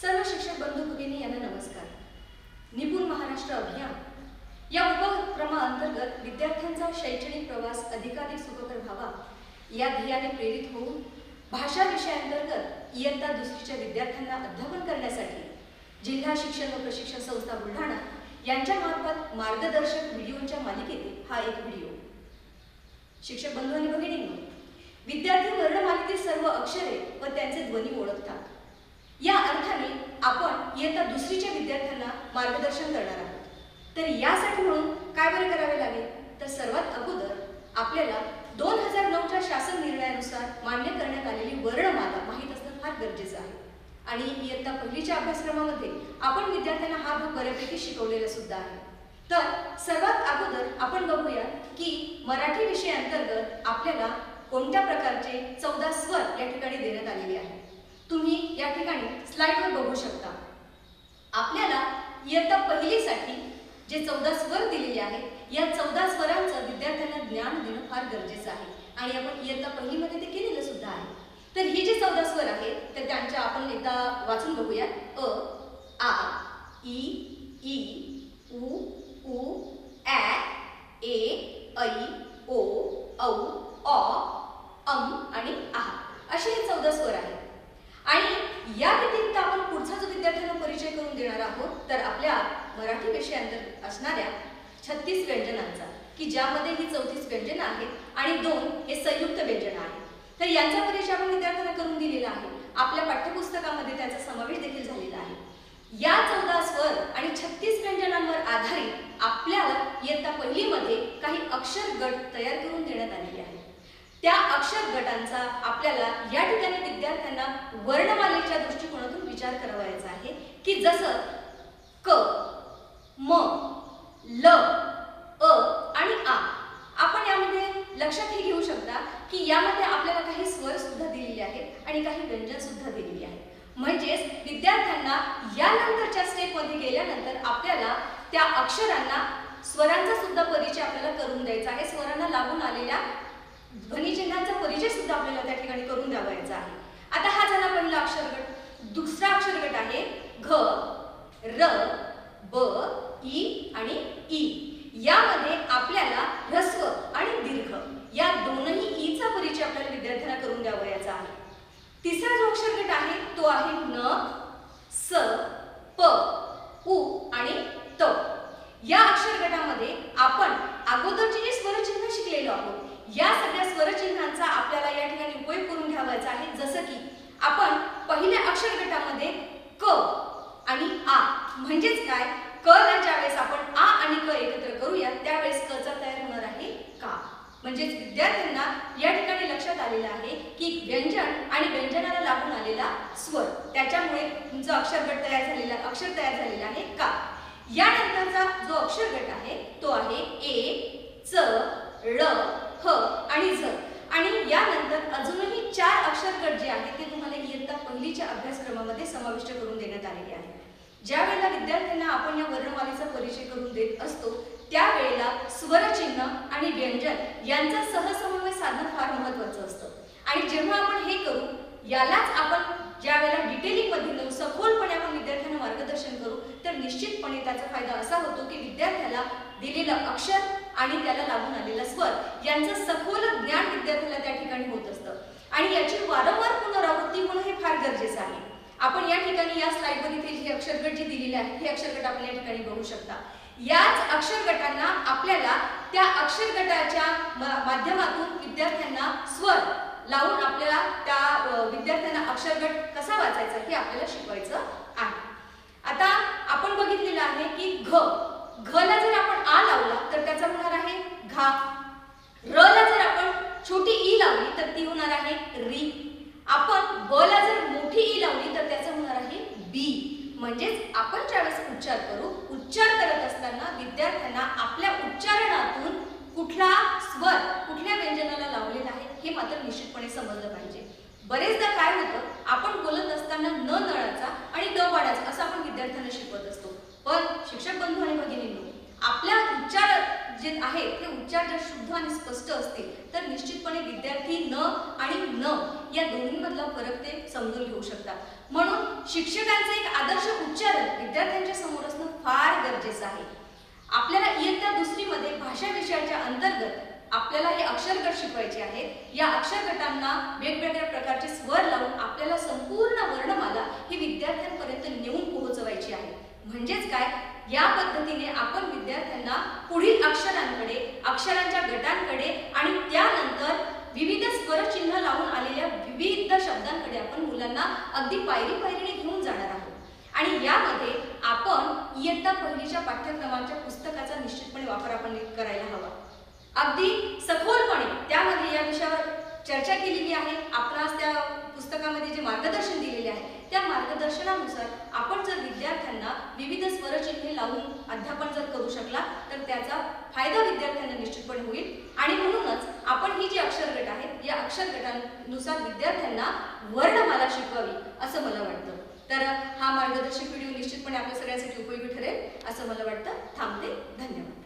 सर्व शिक्षक बंधू भगिनी यांना नमस्कार. निपुण महाराष्ट्र अभियान या उपक्रमाअंतर्गत विद्यार्थ्यांचा शैक्षणिक प्रवास अधिकाधिक सुखकर व्हावा या ध्येयाने प्रेरित होऊन भाषा विषयाअंतर्गत इयत्ता दुसरीच्या विद्यार्थ्यांना अध्यापन करण्यासाठी जिल्हा शिक्षण व प्रशिक्षण संस्था बुलढाणा यांच्या मार्फत मार्गदर्शक व्हिडिओच्या मालिकेतील हा एक व्हिडिओ. शिक्षक बंधू आणि भगिनी विद्यार्थी वर्णमालेतील सर्व अक्षरे व त्यांचे ध्वनी ओळखतात. या अर्थाने इयत्ता दुसरीच्या विद्यार्थ्यांना मार्गदर्शन करणार आहोत. तर यासाठी म्हणून काय बरे करावे लागेल? तर सर्वात अगोदर आपल्याला दोन हजार नऊच्या शासन निर्णयानुसार मान्य करण्यात आलेली वर्णमाला माहीत असणं फार गरजेचं आहे. आणि इयत्ता पहिलीच्या अभ्यासक्रमामध्ये आपण विद्यार्थ्यांना हा भाग बऱ्यापैकी शिकवलेला सुद्धा आहे. तर सर्वात अगोदर आपण बघूया की मराठी विषयाअंतर्गत आपल्याला कोणत्या प्रकारचे चौदा स्वर या ठिकाणी देण्यात आलेले आहेत. तुम्ही या ठिकाणी स्लाईडवर बघू शकता. आपल्याला इयत्ता पहिलीसाठी जे चौदा स्वर दिलेले आहेत या चौदा स्वरांचं विद्यार्थ्यांना ज्ञान देणं फार गरजेचं आहे. आणि आपण इयत्ता पहिलीमध्ये ते केलेलं सुद्धा आहे. तर ही जे चौदा स्वर आहेत तर त्यांच्या आपण एकदा वाचून बघूया अ आ ई ई उ उ ॲ ए ऐ ओ औ ऑ अम आणि आह असे हे चौदा स्वर आहेत. आणि या व्यतिरिक्त आपण पुढचा जो विद्यार्थ्यांना घेणार आहोत तर आपल्या मराठी विषयांतर्गत असणाऱ्या छत्तीस व्यंजनांचा की ज्यामध्ये ही चौतीस व्यंजनं आहेत आणि दोन हे संयुक्त व्यंजन आहेत. तर यांचा परिचय आपण विद्यार्थ्यांना करून दिलेला आहे आपल्या पाठ्यपुस्तकामध्ये त्याचा समावेश देखील झालेला आहे. या चौदा स्वर आणि छत्तीस व्यंजनांवर आधारित आपल्याला इयत्ता पहिलीमध्ये काही अक्षर गट तयार करून देण्यात आलेले आहेत. त्या अक्षर गटांचा आपल्याला या ठिकाणी विद्यार्थ्यांना वर्णमालेच्या दृष्टिकोनातून विचार करावायचा आहे. की जसं क म ल अ आणि आ. आपण यामध्ये लक्षात हे घेऊ शकता की यामध्ये आपल्याला काही स्वर सुद्धा दिलेले आहेत आणि काही व्यंजन सुद्धा दिलेली आहेत. म्हणजेच विद्यार्थ्यांना यानंतरच्या स्टेपमध्ये गेल्यानंतर आपल्याला त्या अक्षरांना स्वरांचा सुद्धा परिचय आपल्याला करून द्यायचा आहे. स्वरांना लागून आलेल्या ध्वनिचिन्हांचा परिचय सुद्धा आपल्याला त्या ठिकाणी करून द्यावायचा आहे. आता हा झाला पहिला अक्षरगट. दुसरा अक्षरगट आहे घ र ब ई आणि ई. यामध्ये आपल्याला ह्रस्व आणि दीर्घ या दोनही ईचा परिचय आपल्याला विद्यार्थ्यांना करून द्यावयाचा आहे तिसरा जो अक्षर गट आहे तो आहे न स प उ आणि त या अक्षर गटामध्ये आपण अगोदरचे जे स्वरचिन्ह शिकलेलो आहोत या सगळ्या स्वरचिन्हांचा आपल्याला या ठिकाणी उपयोग करून घ्यावायचा आहे जसं की आपण पहिल्या अक्षर गटामध्ये क आणि आ म्हणजेच काय? क ला ज्यावेळेस आपण आ आणि क एकत्र करूया त्यावेळेस क चा तयार होणार आहे का? म्हणजेच विद्यार्थ्यांना या ठिकाणी लक्षात आलेलं आहे की व्यंजन आणि व्यंजनाला लागून आलेला स्वर त्याच्यामुळे तुमचं अक्षरगट तयार झालेला अक्षर तयार झालेला आहे का? यानंतरचा जो अक्षरगट आहे तो आहे ए च ळ ह आणि झ. आणि यानंतर अजूनही चार अक्षरगट जे आहेत ते तुम्हाला इयत्ता पहिलीच्या अभ्यासक्रमामध्ये समाविष्ट करून देण्यात आलेले आहे ज्या वेळेला विद्यार्थ्यांना आपण या वर्णमालेचा परिचय करून देत असतो त्यावेळेला स्वरचिन्ह आणि व्यंजन यांचा सहसमन्वय साधणं फार महत्वाचं असतं. आणि जेव्हा आपण हे करू यालाच आपण ज्या वेळेला डिटेलिंगमध्ये नेऊ सखोलपणे आपण विद्यार्थ्यांना मार्गदर्शन करू तर निश्चितपणे त्याचा फायदा असा होतो की विद्यार्थ्याला दिलेलं अक्षर आणि त्याला लागून आलेला स्वर यांचं सखोल ज्ञान विद्यार्थ्याला त्या ठिकाणी होत असतं. आणि याची वारंवार पुनरावृत्ती होणं हे फार गरजेचं आहे. आपण या ठिकाणी या स्लाइडमध्ये ही अक्षरगट जी दिलेली आहे ही अक्षरगट आपण या ठिकाणी बघू शकता. याच अक्षरगटांना आपल्याला त्या अक्षरगटाच्या माध्यमातून विद्यार्थ्यांना स्वर लावून आपल्याला त्या विद्यार्थ्यांना अक्षरगट कसा वाचायचा हे आपल्याला शिकवायचं आहे. आता आपण बघितलेलं आहे की घ. घ ला जर आपण आ लावला तर त्याचा होणार आहे घा र ला जर आपण छोटी ई लावली तर ती होणार आहे री आपण ब ला जर मोठी ई लावली तर त्याचं होणार आहे बी म्हणजेच आपण ज्यावेळेस उच्चार करू. उच्चार करत असताना विद्यार्थ्यांना आपल्या उच्चारणातून कुठला स्वर कुठल्या व्यंजनाला लावलेला आहे हे मात्र निश्चितपणे समजलं पाहिजे. बरेचदा काय होतं आपण बोलत असताना न नळाचा आणि न वाड्याचा असं आपण विद्यार्थ्यांना शिकवत असतो. पण शिक्षक बंधू आणि भगिनींनो आपल्या उच्चार जे आहे ते उच्चार जर शुद्ध आणि स्पष्ट असतील तर निश्चितपणे विद्यार्थी न आणि या दोन्हीमधला फरक ते समजून घेऊ शकतात म्हणून शिक्षकांचं एक आदर्श उच्चारण विद्यार्थ्यांच्या समोर असणं फार गरजेचं आहे. आपल्याला इयत्ता दुसरीमध्ये भाषा विषयाच्या अंतर्गत आपल्याला हे अक्षरगट शिकवायचे आहेत. या अक्षरगटांना वेगवेगळ्या प्रकारचे स्वर लावून आपल्याला संपूर्ण वर्णमाला ही विद्यार्थ्यांपर्यंत नेऊन पोहोचवायची आहे. म्हणजेच काय? या पद्धतीने आपण विद्यार्थ्यांना पुढील अक्षरांकडे अक्षरांच्या गटांकडे आणि त्यानंतर विविध स्वरचिन्ह लावून आलेल्या विविध शब्दांकडे त्यांना अगदी पायरी पायरीने घेऊन जाणार आहोत. आणि यामध्ये आपण इयत्ता पहिलीच्या पाठ्यक्रमाच्या पुस्तकाचा निश्चितपणे वापर आपण करायला हवा. अगदी सखोलपणे त्यामध्ये या विषयावर चर्चा केलेली आहे. आपणास त्या पुस्तकामध्ये जे मार्गदर्शन दिलेले आहे त्या मार्गदर्शनानुसार आपण जर विद्यार्थ्यांना विविध स्वरचिन्हे लावून अध्यापन जर करू शकला तर त्याचा फायदा विद्यार्थ्यांना निश्चितपणे होईल. आणि म्हणूनच आपण ही अक्षर गटांनुसार विद्यार्थ्यांना वर्णमाला शिकवावी असं मला वाटतं. तर हा मार्गदर्शक व्हिडिओ निश्चितपणे आपल्या सगळ्यांसाठी उपयोगी ठरेल असं मला वाटतं. थांबते. धन्यवाद.